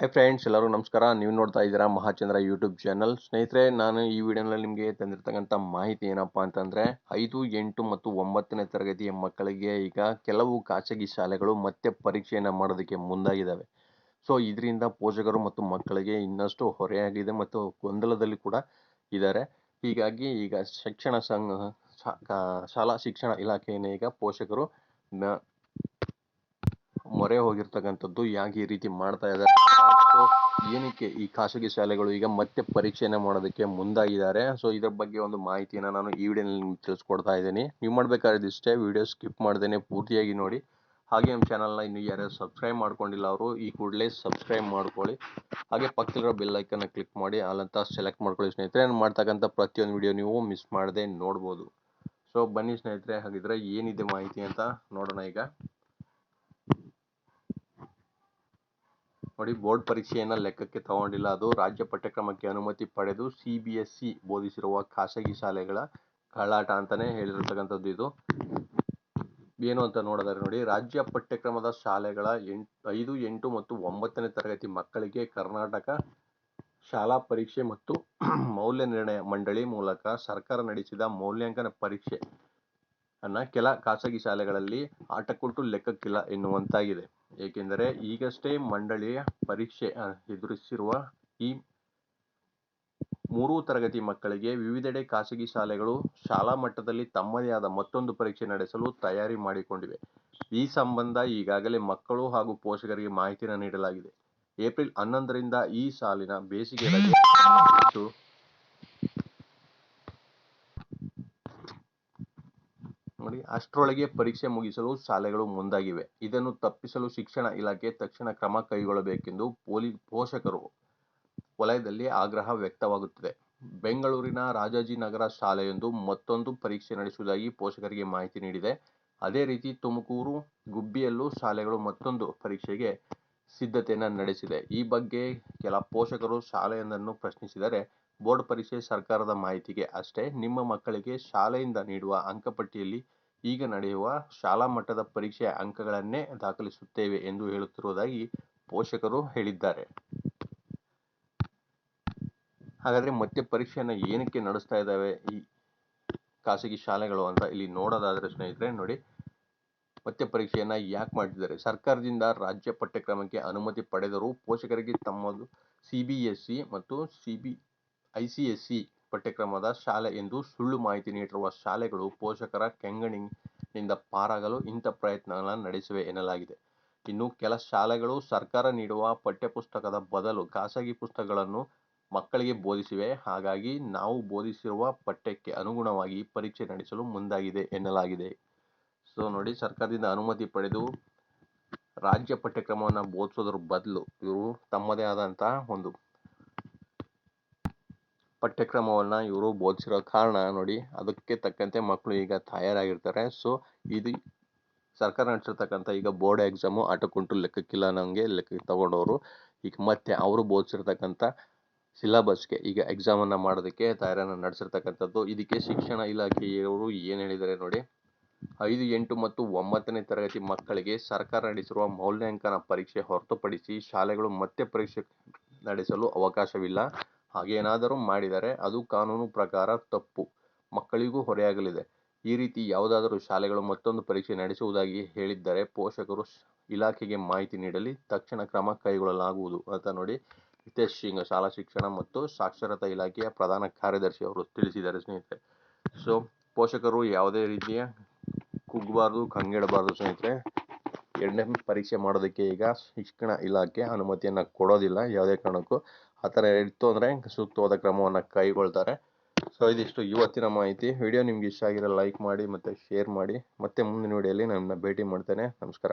Hi friends ಎಲ್ಲರೂ ನಮಸ್ಕಾರ. ನೀವು ನೋಡ್ತಾ ಇದ್ದೀರಾ ಮಹಾಚಂದ್ರ ಯೂಟ್ಯೂಬ್ ಚಾನಲ್ ಸ್ನೇಹಿತರೆ, ನಾನು ಈ ವಿಡಿಯೋನಲ್ಲಿ ನಿಮಗೆ ತಂದಿರತಕ್ಕಂಥ ಮಾಹಿತಿ ಏನಪ್ಪ ಅಂತಂದರೆ, ಐದು, ಎಂಟು ಮತ್ತು ಒಂಬತ್ತನೇ ತರಗತಿಯ ಮಕ್ಕಳಿಗೆ ಈಗ ಕೆಲವು ಖಾಸಗಿ ಶಾಲೆಗಳು ಮತ್ತೆ ಪರೀಕ್ಷೆಯನ್ನು ಮಾಡೋದಕ್ಕೆ ಮುಂದಾಗಿದ್ದಾವೆ ಸೊ ಇದರಿಂದ ಪೋಷಕರು ಮತ್ತು ಮಕ್ಕಳಿಗೆ ಇನ್ನಷ್ಟು ಹೊರೆಯಾಗಿದೆ ಮತ್ತು ಗೊಂದಲದಲ್ಲಿ ಕೂಡ ಇದ್ದಾರೆ. ಹೀಗಾಗಿ ಈಗ ಶಿಕ್ಷಣ ಸಂಘ ಶಾಲಾ ಶಿಕ್ಷಣ ಇಲಾಖೆಯನ್ನು ಈಗ ಪೋಷಕರು ಮೊರೆ ಹೋಗಿರ್ತಕ್ಕಂಥದ್ದು ಯಾಕೆ ಈ ರೀತಿ ಮಾಡ್ತಾ ಇದ್ದಾರೆ? ಸೊ ಏನಕ್ಕೆ ಈ ಖಾಸಗಿ ಶಾಲೆಗಳು ಈಗ ಮತ್ತೆ ಪರೀಕ್ಷೆಯನ್ನು ಮಾಡೋದಕ್ಕೆ ಮುಂದಾಗಿದ್ದಾರೆ? ಸೊ ಇದ್ರ ಬಗ್ಗೆ ಒಂದು ಮಾಹಿತಿಯನ್ನು ನಾನು ಈ ವಿಡಿಯೋನಲ್ಲಿ ನಿಮ್ಗೆ ತಿಳಿಸ್ಕೊಡ್ತಾ ಇದ್ದೀನಿ. ನೀವು ಮಾಡಬೇಕಾದ್ರೆ ಇಷ್ಟೇ ವಿಡಿಯೋ ಸ್ಕಿಪ್ ಮಾಡ್ದೇನೆ ಪೂರ್ತಿಯಾಗಿ ನೋಡಿ. ಹಾಗೆ ನಮ್ಮ ಚಾನಲ್ನ ಇನ್ನು ಯಾರ್ಯಾರು ಸಬ್ಸ್ಕ್ರೈಬ್ ಮಾಡ್ಕೊಂಡಿಲ್ಲ ಅವರು, ಈ ಕೂಡಲೇ ಸಬ್ಸ್ಕ್ರೈಬ್ ಮಾಡ್ಕೊಳ್ಳಿ. ಹಾಗೆ ಪಕ್ಕದಲ್ಲಿರೋ ಬೆಲ್ ಐಕನ್ನ ಕ್ಲಿಕ್ ಮಾಡಿ ಅಲ್ಲಂತ ಸೆಲೆಕ್ಟ್ ಮಾಡ್ಕೊಳ್ಳಿ ಸ್ನೇಹಿತರೆ. ನಾನು ಮಾಡ್ತಕ್ಕಂಥ ಪ್ರತಿಯೊಂದು ವಿಡಿಯೋ ನೀವು ಮಿಸ್ ಮಾಡದೆ ನೋಡ್ಬೋದು. ಸೊ ಬನ್ನಿ ಸ್ನೇಹಿತರೆ, ಹಾಗಿದ್ರೆ ಏನಿದೆ ಮಾಹಿತಿ ಅಂತ ನೋಡೋಣ ಈಗ. ನೋಡಿ, ಬೋರ್ಡ್ ಪರೀಕ್ಷೆಯನ್ನು ಲೆಕ್ಕಕ್ಕೆ ತಗೊಂಡಿಲ್ಲ. ಅದು ರಾಜ್ಯ ಪಠ್ಯಕ್ರಮಕ್ಕೆ ಅನುಮತಿ ಪಡೆದು ಸಿ ಬಿ ಎಸ್ ಸಿ ಬೋಧಿಸಿರುವ ಖಾಸಗಿ ಶಾಲೆಗಳ ಕಳ್ಳಾಟ ಅಂತಲೇ ಹೇಳಿರ್ತಕ್ಕಂಥದ್ದು ಇದು. ಏನು ಅಂತ ನೋಡಿದರೆ ನೋಡಿ, ರಾಜ್ಯ ಪಠ್ಯಕ್ರಮದ ಶಾಲೆಗಳ ಎಂಟು ಐದು ಎಂಟು ಮತ್ತು ಒಂಬತ್ತನೇ ತರಗತಿ ಮಕ್ಕಳಿಗೆ ಕರ್ನಾಟಕ ಶಾಲಾ ಪರೀಕ್ಷೆ ಮತ್ತು ಮೌಲ್ಯ ನಿರ್ಣಯ ಮಂಡಳಿ ಮೂಲಕ ಸರ್ಕಾರ ನಡೆಸಿದ ಮೌಲ್ಯಾಂಕನ ಪರೀಕ್ಷೆ. ಅನ್ನ ಕೆಲ ಖಾಸಗಿ ಶಾಲೆಗಳಲ್ಲಿ ಆಟಕ್ಕುಂಟು ಲೆಕ್ಕಕ್ಕಿಲ್ಲ ಎನ್ನುವಂತಾಗಿದೆ. ಏಕೆಂದರೆ ಈಗಷ್ಟೇ ಮಂಡಳಿಯ ಪರೀಕ್ಷೆ ಎದುರಿಸಿರುವ ಈ ಮೂರೂ ತರಗತಿ ಮಕ್ಕಳಿಗೆ ವಿವಿಧೆಡೆ ಖಾಸಗಿ ಶಾಲೆಗಳು ಶಾಲಾ ಮಟ್ಟದಲ್ಲಿ ತಮ್ಮದೇ ಆದ ಮತ್ತೊಂದು ಪರೀಕ್ಷೆ ನಡೆಸಲು ತಯಾರಿ ಮಾಡಿಕೊಂಡಿವೆ. ಈ ಸಂಬಂಧ ಈಗಾಗಲೇ ಮಕ್ಕಳು ಹಾಗೂ ಪೋಷಕರಿಗೆ ಮಾಹಿತಿಯನ್ನು ನೀಡಲಾಗಿದೆ. ಏಪ್ರಿಲ್ ಹನ್ನೊಂದರಿಂದ ಈ ಸಾಲಿನ ಬೇಸಿಗೆ ರಜೆ ನೋಡಿ ಅಷ್ಟರೊಳಗೆ ಪರೀಕ್ಷೆ ಮುಗಿಸಲು ಶಾಲೆಗಳು ಮುಂದಾಗಿವೆ. ಇದನ್ನು ತಪ್ಪಿಸಲು ಶಿಕ್ಷಣ ಇಲಾಖೆ ತಕ್ಷಣ ಕ್ರಮ ಕೈಗೊಳ್ಳಬೇಕೆಂದು ಪೋಲಿ, ಪೋಷಕರು ವಲಯದಲ್ಲಿ ಆಗ್ರಹ ವ್ಯಕ್ತವಾಗುತ್ತಿದೆ. ಬೆಂಗಳೂರಿನ ರಾಜಾಜಿನಗರ ಶಾಲೆಯೊಂದು ಮತ್ತೊಂದು ಪರೀಕ್ಷೆ ನಡೆಸುವುದಾಗಿ ಪೋಷಕರಿಗೆ ಮಾಹಿತಿ ನೀಡಿದೆ. ಅದೇ ರೀತಿ ತುಮಕೂರು ಗುಬ್ಬಿಯಲ್ಲೂ ಶಾಲೆಗಳು ಮತ್ತೊಂದು ಪರೀಕ್ಷೆಗೆ ಸಿದ್ಧತೆಯನ್ನು ನಡೆಸಿದೆ. ಈ ಬಗ್ಗೆ ಕೆಲ ಪೋಷಕರು ಶಾಲೆಯೊಂದನ್ನು ಪ್ರಶ್ನಿಸಿದರೆ ಬೋರ್ಡ್ ಪರೀಕ್ಷೆ ಸರ್ಕಾರದ ಮಾಹಿತಿಗೆ ಅಷ್ಟೇ. ನಿಮ್ಮ ಮಕ್ಕಳಿಗೆ ಶಾಲೆಯಿಂದ ನೀಡುವ ಅಂಕಪಟ್ಟಿಯಲ್ಲಿ ಈಗ ನಡೆಯುವ ಶಾಲಾ ಮಟ್ಟದ ಪರೀಕ್ಷೆಯ ಅಂಕಗಳನ್ನೇ ದಾಖಲಿಸುತ್ತೇವೆ ಎಂದು ಹೇಳುತ್ತಿರುವುದಾಗಿ ಪೋಷಕರು ಹೇಳಿದ್ದಾರೆ. ಹಾಗಾದ್ರೆ ಮತ್ತೆ ಪರೀಕ್ಷೆಯನ್ನು ಏನಕ್ಕೆ ನಡೆಸ್ತಾ ಇದ್ದಾವೆ ಈ ಖಾಸಗಿ ಶಾಲೆಗಳು ಅಂತ ಇಲ್ಲಿ ನೋಡೋದಾದ್ರೆ ಸ್ನೇಹಿತರೆ, ನೋಡಿ. ಮತ್ತೆ ಪರೀಕ್ಷೆಯನ್ನು ಯಾಕೆ ಮಾಡ್ತಿದ್ದಾರೆ? ಸರ್ಕಾರದಿಂದ ರಾಜ್ಯ ಪಠ್ಯಕ್ರಮಕ್ಕೆ ಅನುಮತಿ ಪಡೆದರೂ ಪೋಷಕರಿಗೆ ತಮ್ಮದು ಸಿ ಮತ್ತು C B I C S C ಪಠ್ಯಕ್ರಮದ ಶಾಲೆ ಎಂದು ಸುಳ್ಳು ಮಾಹಿತಿ ನೀಡಿರುವ ಶಾಲೆಗಳು ಪೋಷಕರ ಕೆಂಗಣ್ಣಿನಿಂದ ಪಾರಾಗಲು ಇಂಥ ಪ್ರಯತ್ನಗಳನ್ನು ನಡೆಸಿವೆ ಎನ್ನಲಾಗಿದೆ. ಇನ್ನು ಕೆಲ ಶಾಲೆಗಳು ಸರ್ಕಾರ ನೀಡುವ ಪಠ್ಯಪುಸ್ತಕದ ಬದಲು ಖಾಸಗಿ ಪುಸ್ತಕಗಳನ್ನು ಮಕ್ಕಳಿಗೆ ಬೋಧಿಸಿವೆ. ಹಾಗಾಗಿ ನಾವು ಬೋಧಿಸಿರುವ ಪಠ್ಯಕ್ಕೆ ಅನುಗುಣವಾಗಿ ಪರೀಕ್ಷೆ ನಡೆಸಲು ಮುಂದಾಗಿದೆ ಎನ್ನಲಾಗಿದೆ. ಸೊ ನೋಡಿ, ಸರ್ಕಾರದಿಂದ ಅನುಮತಿ ಪಡೆದು ರಾಜ್ಯ ಪಠ್ಯಕ್ರಮವನ್ನು ಬೋಧಿಸೋದ್ರ ಬದಲು ಇವರು ತಮ್ಮದೇ ಆದಂತಹ ಒಂದು ಪಠ್ಯಕ್ರಮವನ್ನು ಇವರು ಬೋಧಿಸಿರೋ ಕಾರಣ ನೋಡಿ ಅದಕ್ಕೆ ತಕ್ಕಂತೆ ಮಕ್ಕಳು ಈಗ ತಯಾರಾಗಿರ್ತಾರೆ. ಸೊ ಇದು ಸರ್ಕಾರ ನಡೆಸಿರ್ತಕ್ಕಂಥ ಈಗ ಬೋರ್ಡ್ ಎಕ್ಸಾಮು ಆಟಕ್ಕುಂಟು ಲೆಕ್ಕಕ್ಕಿಲ್ಲ ನನಗೆ ಲೆಕ್ಕಕ್ಕೆ ತಗೊಂಡವರು. ಈಗ ಮತ್ತೆ ಅವರು ಬೋಧಿಸಿರ್ತಕ್ಕಂಥ ಸಿಲಬಸ್ಗೆ ಈಗ ಎಕ್ಸಾಮನ್ನು ಮಾಡೋದಕ್ಕೆ ತಯಾರನ್ನು ನಡೆಸಿರ್ತಕ್ಕಂಥದ್ದು. ಇದಕ್ಕೆ ಶಿಕ್ಷಣ ಇಲಾಖೆಯವರು ಏನು ಹೇಳಿದ್ದಾರೆ ನೋಡಿ, ಐದು, ಎಂಟು ಮತ್ತು ಒಂಬತ್ತನೇ ತರಗತಿ ಮಕ್ಕಳಿಗೆ ಸರ್ಕಾರ ನಡೆಸಿರುವ ಮೌಲ್ಯಾಂಕನ ಪರೀಕ್ಷೆ ಹೊರತುಪಡಿಸಿ ಶಾಲೆಗಳು ಮತ್ತೆ ಪರೀಕ್ಷೆ ನಡೆಸಲು ಅವಕಾಶವಿಲ್ಲ. ಹಾಗೇನಾದರೂ ಮಾಡಿದರೆ ಅದು ಕಾನೂನು ಪ್ರಕಾರ ತಪ್ಪು. ಮಕ್ಕಳಿಗೂ ಹೊರೆಯಾಗಲಿದೆ. ಈ ರೀತಿ ಯಾವುದಾದರೂ ಶಾಲೆಗಳು ಮತ್ತೊಂದು ಪರೀಕ್ಷೆ ನಡೆಸುವುದಾಗಿ ಹೇಳಿದ್ದರೆ ಪೋಷಕರು ಇಲಾಖೆಗೆ ಮಾಹಿತಿ ನೀಡಲಿ, ತಕ್ಷಣ ಕ್ರಮ ಕೈಗೊಳ್ಳಲಾಗುವುದು ಅಂತ ನೋಡಿ ಹಿತೇಶ್ ಸಿಂಗ್ ಶಾಲಾ ಶಿಕ್ಷಣ ಮತ್ತು ಸಾಕ್ಷರತಾ ಇಲಾಖೆಯ ಪ್ರಧಾನ ಕಾರ್ಯದರ್ಶಿ ಅವರು ತಿಳಿಸಿದ್ದಾರೆ ಸ್ನೇಹಿತರೆ. ಸೊ ಪೋಷಕರು ಯಾವುದೇ ರೀತಿಯ ಕುಗ್ಗಬಾರ್ದು ಕಂಗೆಡಬಾರ್ದು ಸ್ನೇಹಿತರೆ. ಎರಡನೇ ಪರೀಕ್ಷೆ ಮಾಡೋದಕ್ಕೆ ಈಗ ಶಿಕ್ಷಣ ಇಲಾಖೆ ಅನುಮತಿಯನ್ನು ಕೊಡೋದಿಲ್ಲ ಯಾವುದೇ ಕಾರಣಕ್ಕೂ. ಆ ಥರ ಇತ್ತು ಅಂದರೆ ಸೂಕ್ತವಾದ ಕ್ರಮವನ್ನು ಕೈಗೊಳ್ತಾರೆ. ಸೊ ಇದಿಷ್ಟು ಇವತ್ತಿನ ಮಾಹಿತಿ. ವಿಡಿಯೋ ನಿಮ್ಗೆ ಇಷ್ಟ ಆಗಿರೋ ಲೈಕ್ ಮಾಡಿ ಮತ್ತು ಶೇರ್ ಮಾಡಿ. ಮತ್ತೆ ಮುಂದಿನ ವಿಡಿಯೋಲಿ ನನ್ನ ಭೇಟಿ ಮಾಡ್ತೇನೆ. ನಮಸ್ಕಾರ.